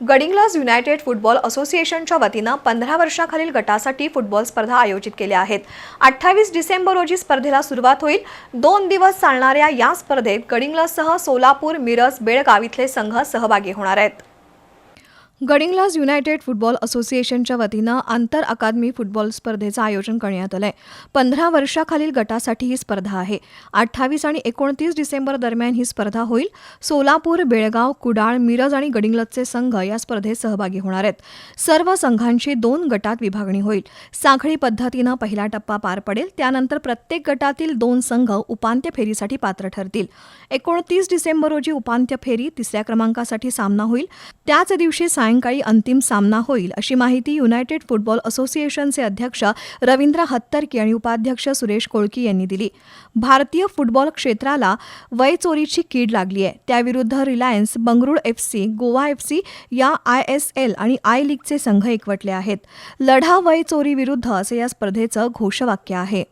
गडिंग्लास United football असोसिएशनच्या वतीनं पंधरा वर्षाखालील गटासाठी फुटबॉल स्पर्धा आयोजित केल्या आहेत. अठ्ठावीस डिसेंबर रोजी स्पर्धेला सुरुवात होईल. दोन दिवस चालणाऱ्या या स्पर्धेत गडिंग्लाससह सोलापूर मिरज बेळगाव इथले संघ सहभागी होणार आहेत. गडिंग्लास युनायटेड फुटबॉल असोसिएशनच्या वतीनं आंतर अकादमी फुटबॉल स्पर्धेचं आयोजन करण्यात आलं आहे पंधरा वर्षाखालील गटासाठी ही स्पर्धा आहे. अठ्ठावीस आणि एकोणतीस डिसेंबर दरम्यान ही स्पर्धा होईल. सोलापूर बेळगाव कुडाळ मिरज आणि गडिंग्लजचे संघ या स्पर्धेत सहभागी होणार आहेत. सर्व संघांची दोन गटात विभागणी होईल. साखळी पद्धतीनं पहिला टप्पा पार पडेल. त्यानंतर प्रत्येक गटातील दोन संघ उपांत्य फेरीसाठी पात्र ठरतील. एकोणतीस डिसेंबर रोजी उपांत्य फेरी तिसऱ्या क्रमांकासाठी सामना होईल. त्याच दिवशी सायंकाळी अंतिम सामना होईल अशी माहिती युनायटेड फुटबॉल असोसिएशनचे अध्यक्ष रवींद्र हत्तरकी आणि उपाध्यक्ष सुरेश कोळकी यांनी दिली. भारतीय फुटबॉल क्षेत्राला वय चोरीची कीड लागली आहे. त्याविरुद्ध Reliance Bengaluru F C Goa F C या आय एस एल आणि आय लीगचे संघ एकवटले आहेत. लढा वय चोरी विरुद्ध असे या स्पर्धेचं घोषवाक्य आहे.